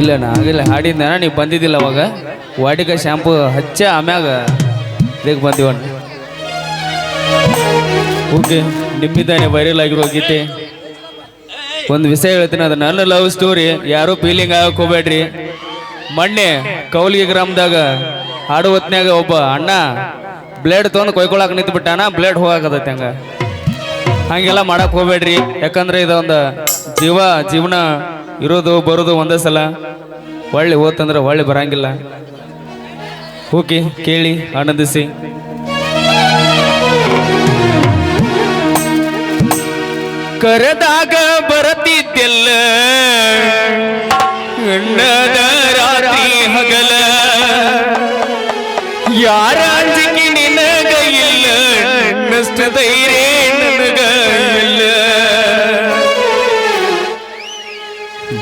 ಇಲ್ಲ, ನಾ ಆಗಿಲ್ಲ ಹಾಡಿದ್ನ ನೀವು ಬಂದಿದ್ದಿಲ್ಲ ಅವಾಗ? ವಾಡಿಕ ಶಾಂಪು ಹಚ್ಚ, ಆಮ್ಯಾಗ ಇದಕ್ಕೆ ಬಂದಿವಣ್ಣ ಓಕೆ ನಿಮ್ಮಿದ್ದಾನೆ ವೈರಲ್ ಆಗಿರೋ ಗೀತೆ. ಒಂದು ವಿಷಯ ಹೇಳ್ತೀನಿ ಅದು ನನ್ನ ಲವ್ ಸ್ಟೋರಿ ಯಾರೂ ಫೀಲಿಂಗ್ ಆಗಕ್ಕೆ ಹೋಗ್ಬೇಡ್ರಿ. ಮೊನ್ನೆ ಕೌಲಿಗೆ ಗ್ರಾಮದಾಗ ಹಾಡು ಹೊತ್ನ್ಯಾಗ ಒಬ್ಬ ಅಣ್ಣ ಬ್ಲೇಡ್ ತೊಗೊಂಡು ಕೊಯ್ಕೊಳಕ್ ನಿಂತು ಬಿಟ್ಟಾನ ಬ್ಲೇಡ್ ಹೋಗಾಕತೈತೆ ಹಂಗೆ. ಹಂಗೆಲ್ಲ ಮಾಡಕ್ಕೆ ಹೋಗ್ಬೇಡ್ರಿ. ಯಾಕಂದ್ರೆ ಇದೊಂದು ಜೀವ, ಜೀವನ ಇರೋದು ಬರೋದು ಒಂದೇ ಸಲ. ಒಳ್ಳೆ ಓದ್ತಂದ್ರೆ ಒಳ್ಳೆ ಬರಂಗಿಲ್ಲ. ಓಕೆ ಕೇಳಿ, ಆನಂದಿಸಿ. ಕರೆದಾಗ ಬರತಿದ್ದೆಲ್ಲ ರಾತ್ರಿ ಹಗಲ. ಯಾರ ನಿನಗ ಇಲ್ಲ, ನಷ್ಟ ಧೈರ್ಯ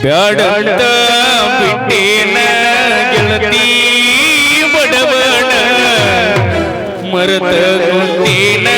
ಬ್ಯಾಡಂತ ಬಿಟ್ಟೇನ ಗೆಳತಿ ಬಡವಣ ಮರತ ಕುಂತೇನ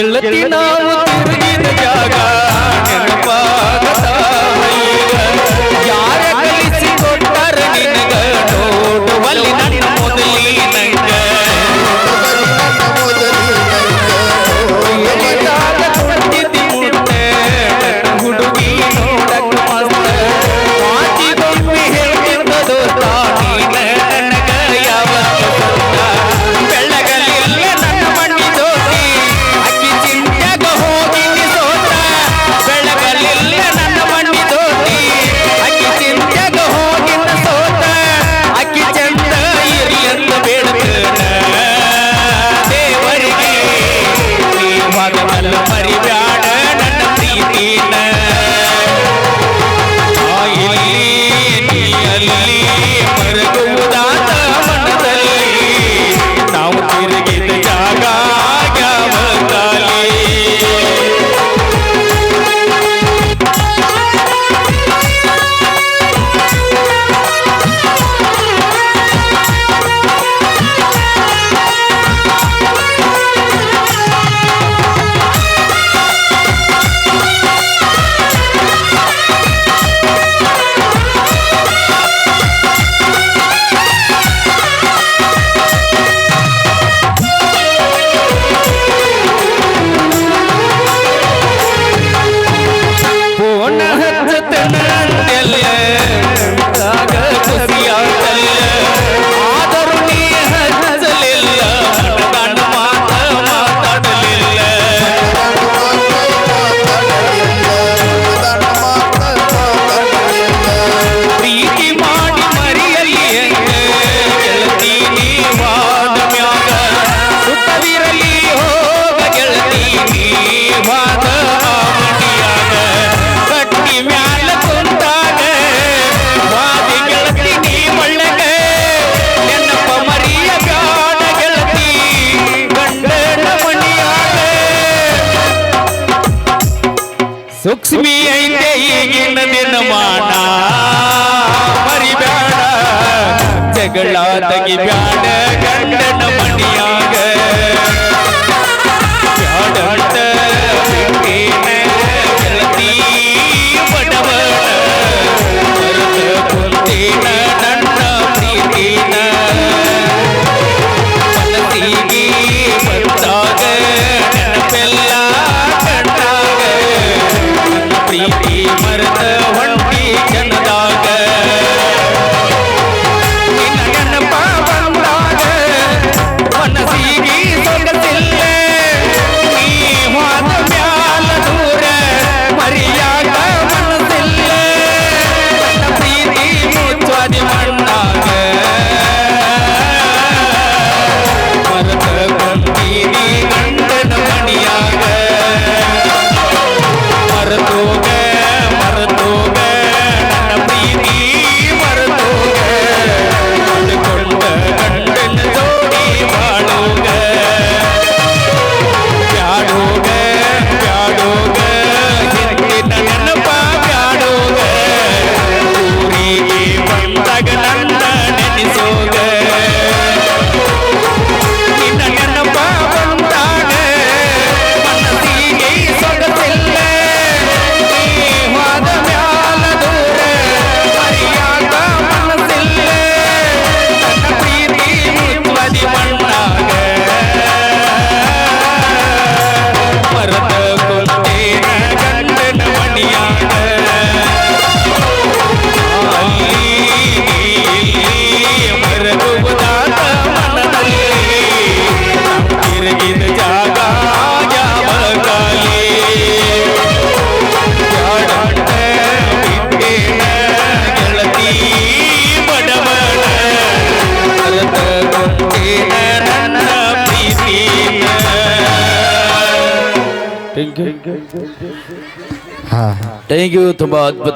ಗೆಳತಿ ಜಗಳ ತೆಗಿಬ್ಯಾಡ ಗಂಡನ ಮಣಿಯಾಗ ಥ್ಯಾಂಕ್ ಯು ತುಂಬ ಅದ್ಭುತ